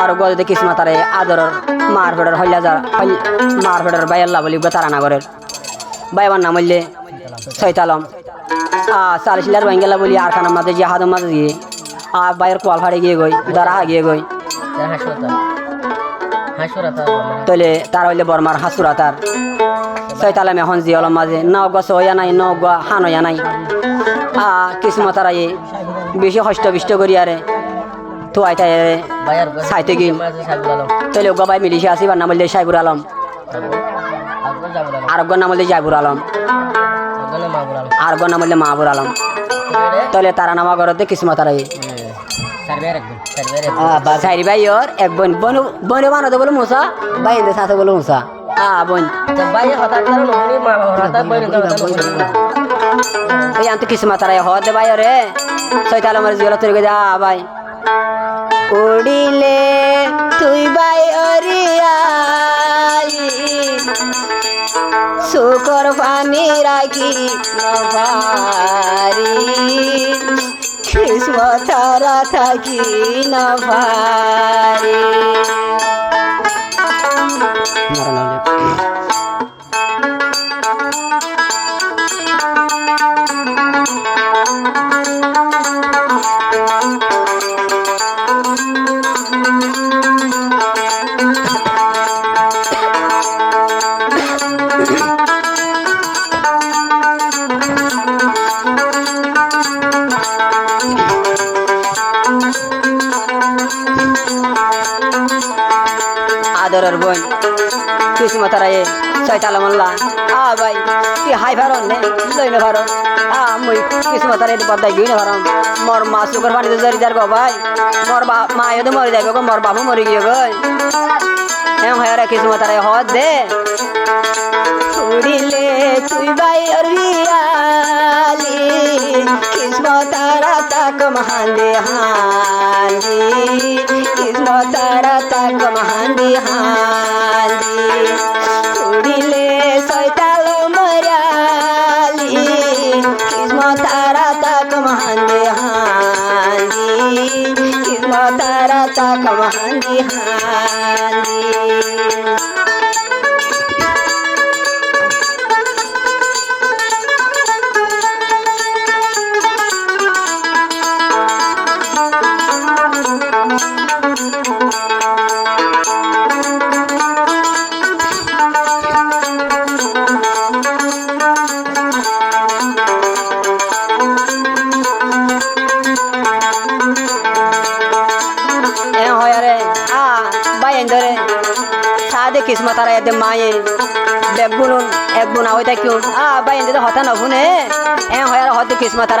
আর গজতে কিসমা তারে আদরের মার ফেডর হইলা যা মার ফেডর বাই আল্লাহ বলি তারা নাগরের। বাইবার নাম হইলে সৈতালম আ সালিশিলার বাঙ্গেলা বলি আর খানার মাঝে যে হাতের মাঝে গিয়ে। আর বাইরের কোয়াল ফাড়ে গিয়ে গই দাঁড়া গিয়ে গই। তলে তার। হইলে বর্মার হাসুরা তার। সৈতালাম এখন জি অলম মাঝে। ন গছ হইয়া নাই ন গ হান হইয়া নাই। আ কিসমা তারা বেশি হষ্ট বিষ্ট করি আরে তো বাইয়ার সাইতে সাইবুল আলম তলে গবাই মিলিশে আসিবার নাম হইলে সাইবুর আলম। আরোগ্য নাম হইলে জাইবুর আলম। আরোগ্য নাম হইলে মাহবুর আলম। তলে তারা নামা ঘরতে কিসমা তারা এ সার্ভেয়ার একদম সার্ভেয়ার সাইরি ভাই ওর এক বোন। বোন বোন বানাতে বলে মুসা, ভাই এদের সাথে বলে মুসা। আ, বোন। এই আন্ত কিসমা তারা হ ভাই রে সৈতাল আমার জিওলা তৈরি করে আ, ভাই। উড়িলে তুই ভাই অরিয়ালি শুকর পানি রাখি নভারি। কিসমা তারা থাকি নভারি। আদরের বোন কিসমা তারা এ ছয়তালা মাল্লা। আ ভাই, কি হাই ভারন নে লই নে ভারন আ মুই কিসমা তারা এটি বদাই গই না ভারন মোর মা সুগার পানি তো জরি যার গো ভাই। মোর বা, মা এদে মরি যাবে গো, মোর বাবু মরি গিয়ে গই। এম হয় রে কিসমা তারা হদ দে। উড়িলে তুই ভাই অরিয়ালি किस्मत राताको महान बिहानी किस्मत राताको महान बिहानी छोरीले सैताल मर्याली किस्मत राताको महान बिहानी तारा राताको महान बिहानी বাইন ধরে সাদে কিসমত আর এতে মায়ে। বেগুনুন এক গুণ আওই থাকিউন আ বাইন ধরে হতা নভুনে এ, হয় আর হতে কিসমত আর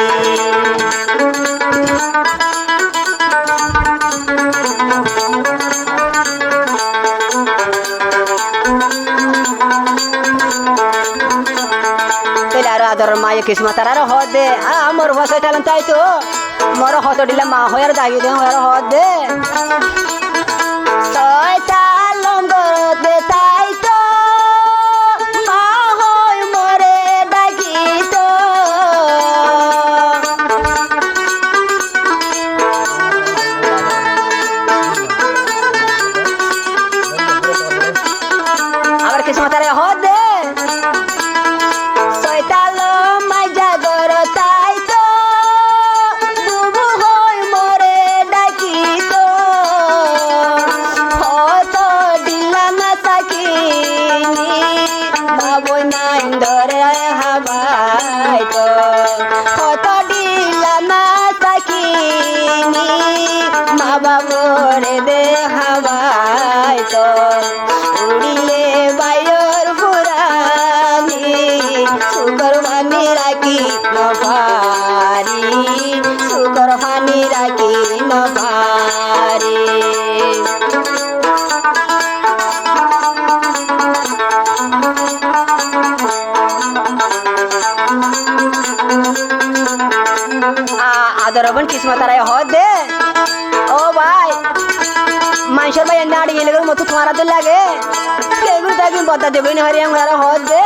মায়ে কিসমত আর হদ দে। আ মোর বসে টেলেন তাই তো। মোর হত buena en dore আদর হবেন, কিসমত আর হদ দে। ও ভাই মানুষের ভাই এনে আড়িয়ে গেলে মতো তোমার লাগে। সেগুলো তো একদিন বদা দেবেন হরিয়াম আমার হদ দে।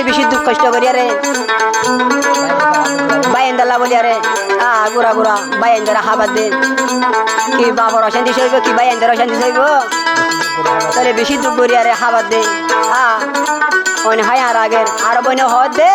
বলি বেশি দুঃখ কষ্ট করি আরে বায়েন্দাল্লা বলি আরে আ, গুড়া গুড়া বায়েন্দারা হাবাদ দে। কি বাপর অশান্তি সইব, কি বায়েন্দার অশান্তি সইব? তাহলে বেশি দুঃখ করি আরে হাবাদ দে। আ অনে হাই আর আগের, আর বনে হদ দে।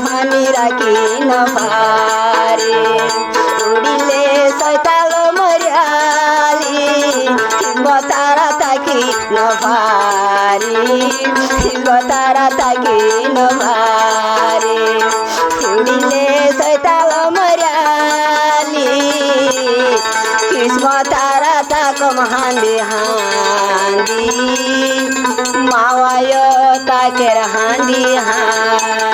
ভানি রাখি নভারি উড়িলে সৈতাল মরিয়ালি কিংব তারা তাকি নভারি কিংব তারা তাকি নভারি উড়িলে সৈতাল মরিয়ালি কৃষ্ণ তারা তাক হান্দি হান্দি মাওয়ায় তাকের হান্দি হান্দি